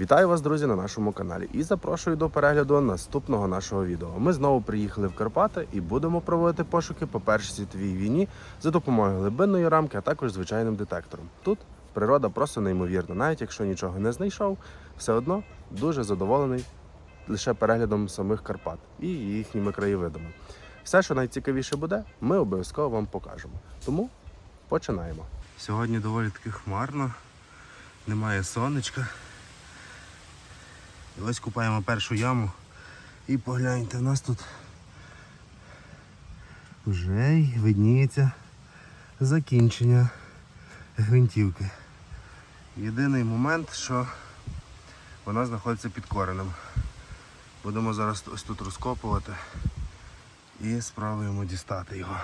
Вітаю вас, друзі, на нашому каналі і запрошую до перегляду наступного нашого відео. Ми знову приїхали в Карпати і будемо проводити пошуки по Першій світовій війні за допомогою глибинної рамки, а також звичайним детектором. Тут природа просто неймовірна. Навіть якщо нічого не знайшов, все одно дуже задоволений лише переглядом самих Карпат і їхніми краєвидами. Все, що найцікавіше буде, ми обов'язково вам покажемо. Тому починаємо. Сьогодні доволі таки хмарно, немає сонечка. І ось купаємо першу яму. І погляньте, в нас тут вже й видніється закінчення гвинтівки. Єдиний момент, що вона знаходиться під коренем. Будемо зараз ось тут розкопувати і спробуємо дістати його.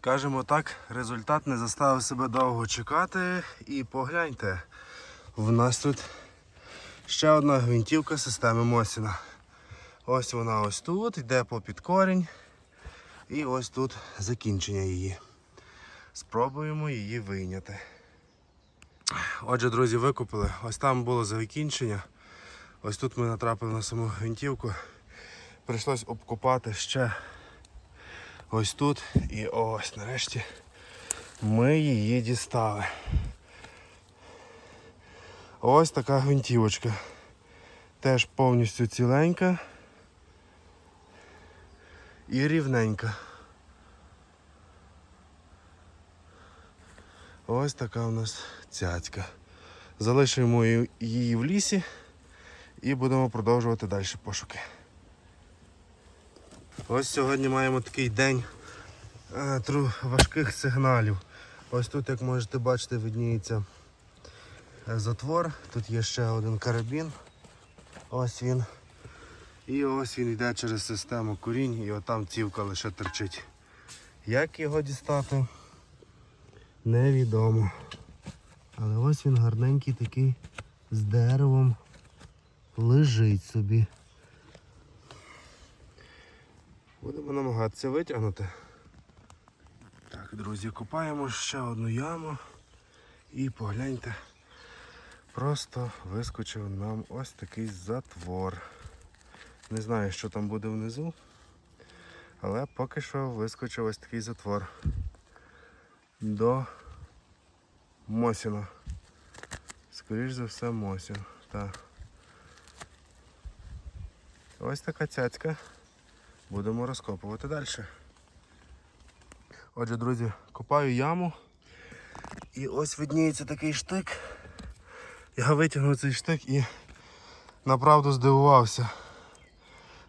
Кажемо так, результат не заставив себе довго чекати. І погляньте, в нас тут ще одна гвинтівка системи Мосіна. Ось вона ось тут, йде по підкорінь. І ось тут закінчення її. Спробуємо її вийняти. Отже, друзі, викупили. Ось там було закінчення. Ось тут ми натрапили на саму гвинтівку. Прийшлось обкопати ще ось тут. І ось нарешті ми її дістали. Ось така гвинтівочка. Теж повністю ціленька і рівненька. Ось така у нас цяцька. Залишимо її- в лісі і будемо продовжувати далі пошуки. Ось сьогодні маємо такий день е, важких сигналів. Ось тут, як можете бачити, видніється затвор. Тут є ще один карабін. Ось він. І ось він йде через систему курінь і отам цівка лише торчить. Як його дістати? Невідомо. Але ось він гарненький такий з деревом лежить собі. Будемо намагатися витягнути. Так, друзі, копаємо ще одну яму і погляньте. Просто вискочив нам ось такий затвор. Не знаю, що там буде внизу, але поки що вискочив ось такий затвор до Мосіна. Скоріш за все Мосін. Так. Ось така цяцька. Будемо розкопувати далі. Отже, друзі, копаю яму. І ось видніється такий штик. Я витягнув цей штик і направду здивувався.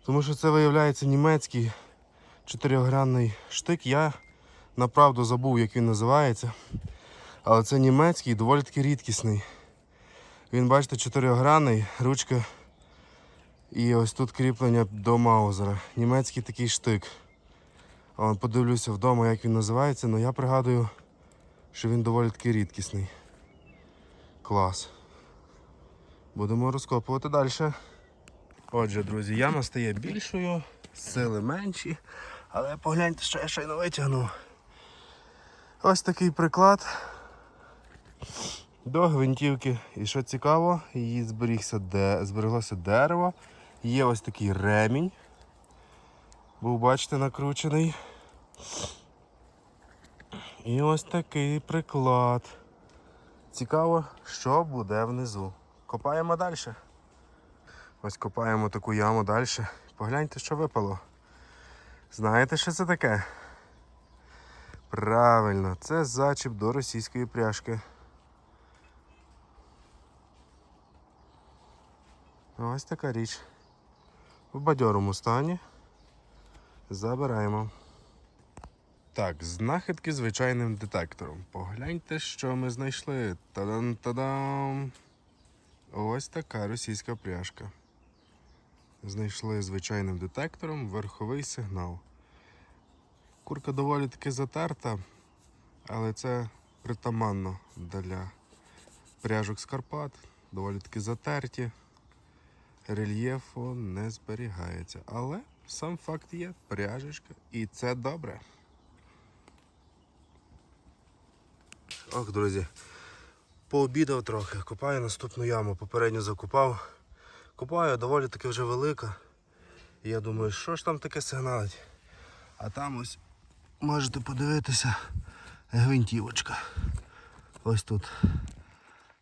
Тому що це виявляється німецький чотирьохгранний штик. Я направду забув, як він називається. Але це німецький, доволі таки рідкісний. Він, бачите, чотирьохгранний, ручка і ось тут кріплення до маузера. Німецький такий штик. Подивлюся вдома, як він називається, але я пригадую, що він доволі таки рідкісний. Клас. Будемо розкопувати далі. Отже, друзі, яма стає більшою, сили менші, але погляньте, що я щойно витягнув. Ось такий приклад до гвинтівки. І що цікаво, її зберігся де... збереглося дерево. Є ось такий ремінь. Був, бачите, накручений. І ось такий приклад. Цікаво, що буде внизу. Копаємо далі. Ось копаємо таку яму далі. Погляньте, що випало. Знаєте, що це таке? Правильно, це зачіп до російської пряжки. Ось така річ. В бадьорому стані. Забираємо. Так, знахідки звичайним детектором. Погляньте, що ми знайшли. Та-дам-та-дам! Ось така російська пряжка. Знайшли звичайним детектором верховий сигнал. Курка доволі таки затерта, але це притаманно для пряжок з Карпат. Доволі таки затерті. Рельєфу не зберігається. Але сам факт є пряжечка, і це добре. Ох, друзі, Пообідав трохи, копаю наступну яму, попередньо закопав. Копаю доволі таки вже велика. І я думаю, що ж там таке сигналить? А там ось можете подивитися гвинтівочка. Ось тут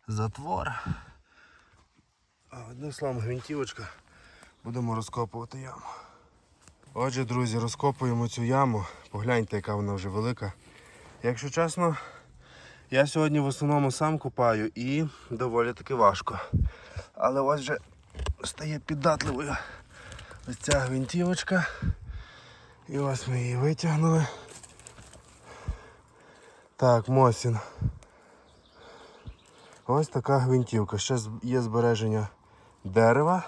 затвор. А одним словом гвинтівочка. Будемо розкопувати яму. Отже, друзі, розкопуємо цю яму. Погляньте, яка вона вже велика. Якщо чесно, я сьогодні в основному сам копаю і доволі таки важко. Але ось вже стає піддатливою ось ця гвинтівочка. І ось ми її витягнули. Так, Мосін. Ось така гвинтівка. Ще є збереження дерева.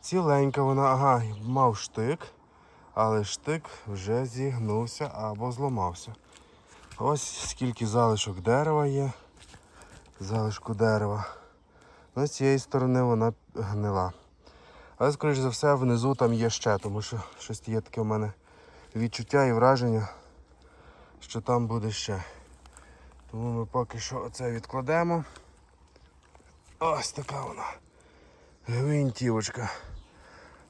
Ціленька вона, ага, мав штик, але штик вже зігнувся або зламався. Ось скільки залишок дерева є. Залишку дерева. Ну, з цієї сторони вона гнила. Але, скоріш за все, внизу там є ще, тому що щось є таке в мене відчуття і враження, що там буде ще. Тому ми поки що оце відкладемо. Ось така вона. Гвинтівочка.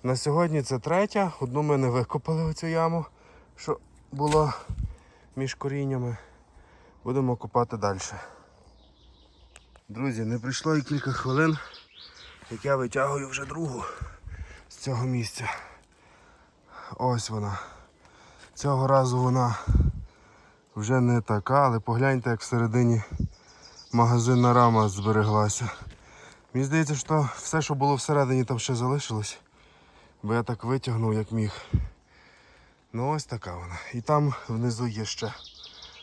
На сьогодні це третя. Одну ми не викопали оцю яму, що було між коріннями. Будемо копати далі. Друзі, не пройшло і кілька хвилин, як я витягую вже другу з цього місця. Ось вона. Цього разу вона вже не така, але погляньте, як всередині магазинна рама збереглася. Мені здається, що все, що було всередині, там ще залишилось. Бо я так витягнув, як міг. Ну ось така вона. І там внизу є ще.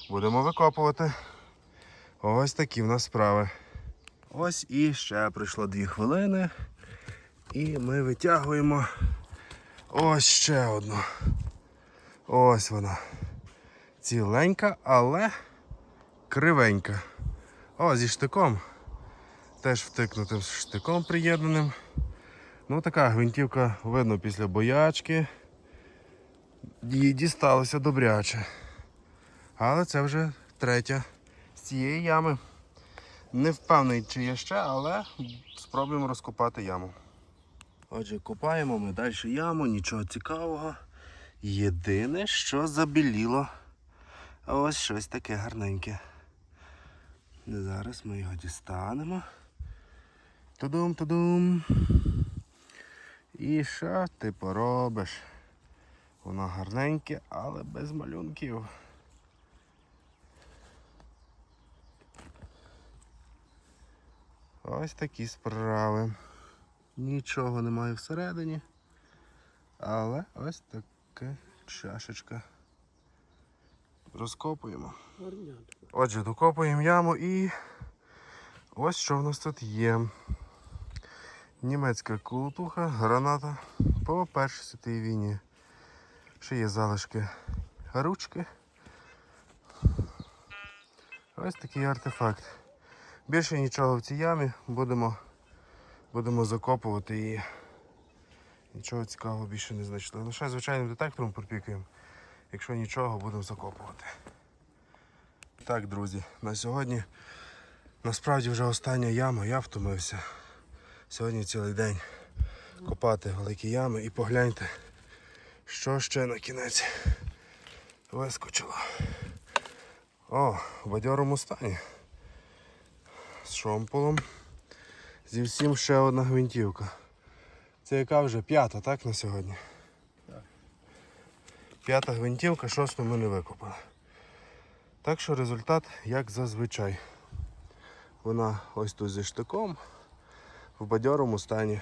Будемо викопувати. Ось такі в нас справи. Ось і ще пройшло дві хвилини. І ми витягуємо ось ще одну. Ось вона. Ціленька, але кривенька. О, зі штиком. Теж втикнутим штиком приєднаним. Ну така гвинтівка видно після боячки. Їй дісталося добряче. Але це вже третя з цієї ями. Не впевнений, чи є ще, але спробуємо розкопати яму. Отже, копаємо ми далі яму, нічого цікавого. Єдине, що забіліло. Ось щось таке гарненьке. Зараз ми його дістанемо. Тудум, тудум. І що ти поробиш? Воно гарненьке, але без малюнків. Ось такі справи. Нічого немає всередині. Але ось така чашечка. Розкопуємо. Отже, докопуємо яму і ось що в нас тут є. Німецька кулутуха, граната по Першій світовій війні. Ще є залишки ручки. Ось такий артефакт. Більше нічого в цій ямі будемо, будемо закопувати і нічого цікавого більше не знайшли. Лише звичайним детектором пропікуємо. Якщо нічого, будемо закопувати. Так, друзі, на сьогодні насправді вже остання яма, я втомився. Сьогодні цілий день копати великі ями і погляньте, що ще на кінець вискочило. О, в бадьорому стані. З шомполом. Зі всім ще одна гвинтівка. Це яка вже п'ята, так, на сьогодні? П'ята гвинтівка, шосту ми не викопали. Так що результат як зазвичай. Вона ось тут зі штиком в бадьорому стані.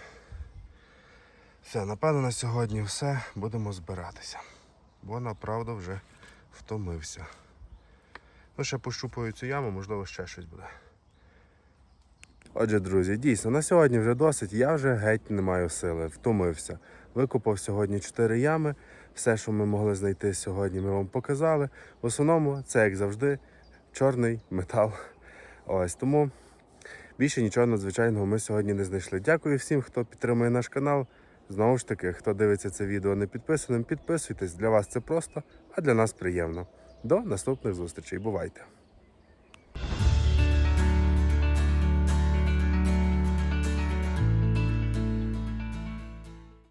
Все, напевно, на сьогодні все. Будемо збиратися. Бо направду вже втомився. Ну, ще пощупаю цю яму, можливо, ще щось буде. Отже, друзі, дійсно, на сьогодні вже досить. Я вже геть не маю сили, втомився. Викопав сьогодні 4 ями. Все, що ми могли знайти сьогодні, ми вам показали. В основному це, як завжди, чорний метал. Ось тому більше нічого надзвичайного ми сьогодні не знайшли. Дякую всім, хто підтримує наш канал. Знову ж таки, хто дивиться це відео не підписаним, підписуйтесь. Для вас це просто, а для нас приємно. До наступних зустрічей. Бувайте!